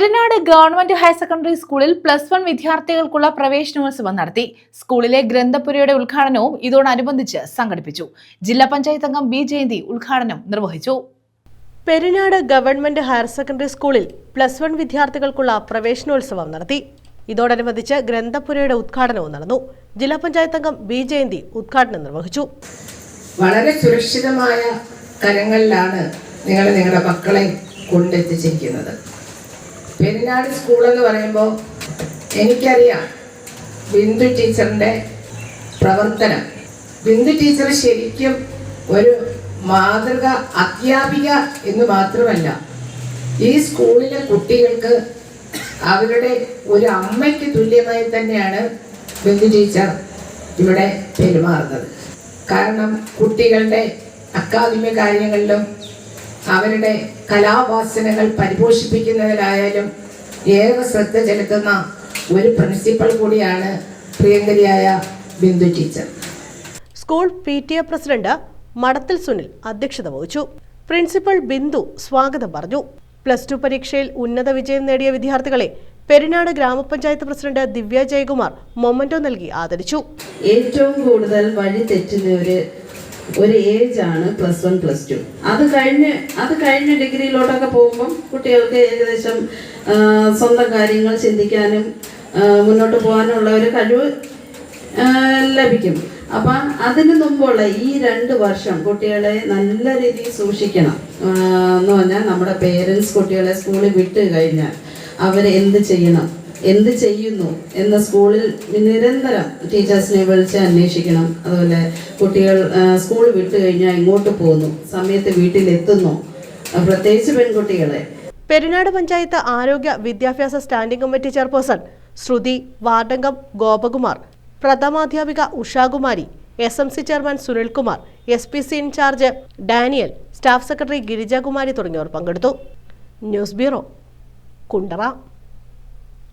Perinad government higher secondary സ്കൂളിൽ plus one വിദ്യാർത്ഥികൾക്കുള്ള പ്രവേശനോത്സവം നടത്തി. സ്കൂളിലെ ഗ്രന്ഥപുരയുടെ ഉദ്ഘാടനവും ഇതോടനുബന്ധിച്ച് സംഘടിപ്പിച്ചു. ജില്ലാ പഞ്ചായത്ത് അംഗം ബി ജയന്തി ഉദ്ഘാടനം നിർവഹിച്ചു. പെരിനാട് ഗവൺമെന്റ് ഹയർ സെക്കൻഡറി സ്കൂളിൽ പ്ലസ് വൺ വിദ്യാർത്ഥികൾക്കുള്ള പ്രവേശനോത്സവം നടത്തി. ഇതോടനുബന്ധിച്ച് ഗ്രന്ഥപുരയുടെ ഉദ്ഘാടനവും നടന്നു. ജില്ലാ പഞ്ചായത്ത് അംഗം ബി ജയന്തി ഉദ്ഘാടനം നിർവഹിച്ചു. വളരെ സുരക്ഷിതമായ കരങ്ങളിലാണ് നിങ്ങൾ നിങ്ങളുടെ മക്കളെ കൊണ്ടെത്തിച്ചിരിക്കുന്നത്. പെരിനാട് സ്കൂൾ എന്ന് പറയുമ്പോൾ എനിക്കറിയാം ബിന്ദു ടീച്ചറിന്റെ പ്രവർത്തനം. ബിന്ദു ടീച്ചർ ശരിക്കും ഒരു മാതൃക അധ്യാപിക എന്ന് മാത്രമല്ല ഈ സ്കൂളിലെ കുട്ടികൾക്ക് അവരുടെ ഒരു അമ്മയ്ക്ക് തുല്യമായി തന്നെയാണ് ബിന്ദു ടീച്ചർ ഇവിടെ പെരുമാറുന്നത്. കാരണം കുട്ടികളുടെ അക്കാദമിക കാര്യങ്ങളിലും അവരുടെ കലാവാസനകൾ പരിപോഷിപ്പിക്കുന്നതിലായാലും ഏക ശ്രദ്ധ ചെലുത്തുന്ന ഒരു പ്രിൻസിപ്പൾ കൂടിയാണ് പ്രിയങ്കരിയായ Bindu teacher. School P T A president Madathil Sunil അധ്യക്ഷത വഹിച്ചു. പ്രിൻസിപ്പൽ ബിന്ദു സ്വാഗതം പറഞ്ഞു. പ്ലസ് ടു പരീക്ഷയിൽ ഉന്നത വിജയം നേടിയ വിദ്യാർത്ഥികളെ പെരിനാട് ഗ്രാമപഞ്ചായത്ത് പ്രസിഡന്റ് ദിവ്യ ജയകുമാർ മൊമന്റോ നൽകി ആദരിച്ചു. ഏറ്റവും കൂടുതൽ വഴി തെറ്റുന്ന ഒരു ഏജ് ആണ് പ്ലസ് വൺ പ്ലസ് ടു അത് കഴിഞ്ഞ് അത് കഴിഞ്ഞ് ഡിഗ്രിയിലോട്ടൊക്കെ പോകുമ്പം കുട്ടികൾക്ക് ഏകദേശം സ്വന്തം കാര്യങ്ങൾ ചിന്തിക്കാനും മുന്നോട്ട് പോകാനുള്ള ഒരു കഴിവ് ലഭിക്കും. അപ്പം അതിന് മുമ്പുള്ള ഈ രണ്ട് വർഷം കുട്ടികളെ നല്ല രീതിയിൽ സൂക്ഷിക്കണം. എന്ന് പറഞ്ഞാൽ നമ്മുടെ പേരൻസ് കുട്ടികളെ സ്കൂളിൽ വിട്ട് കഴിഞ്ഞാൽ അവരെ എന്ത് ചെയ്യണം? എന്ത് ചെയ്യുന്നു എന്ന് സ്കൂളിൽ നിരന്തരം ടീച്ചേഴ്സിനെ വിളിച്ച് അന്വേഷിക്കണം. അതുപോലെ കുട്ടികൾ സ്കൂൾ വിട്ട് കഴിഞ്ഞാൽ ഇങ്ങോട്ട് പോകുന്നു? സമയത്ത് വീട്ടിലെത്തുന്നു. പ്രത്യേകിച്ച് പെൺകുട്ടികളെ. പെരിനാട് പഞ്ചായത്ത് ആരോഗ്യ വിദ്യാഭ്യാസ സ്റ്റാൻഡിംഗ് കമ്മിറ്റി ചെയർപേഴ്സൺ ശ്രുതി വാർഡംഗം Gopakumar പ്രഥമാധ്യാപിക Ushakumari S M C chairman Sunilkumar S P C incharge Daniel staff secretary Girijakumari തുടങ്ങിയവർ പങ്കെടുത്തു. News bureau Kundara.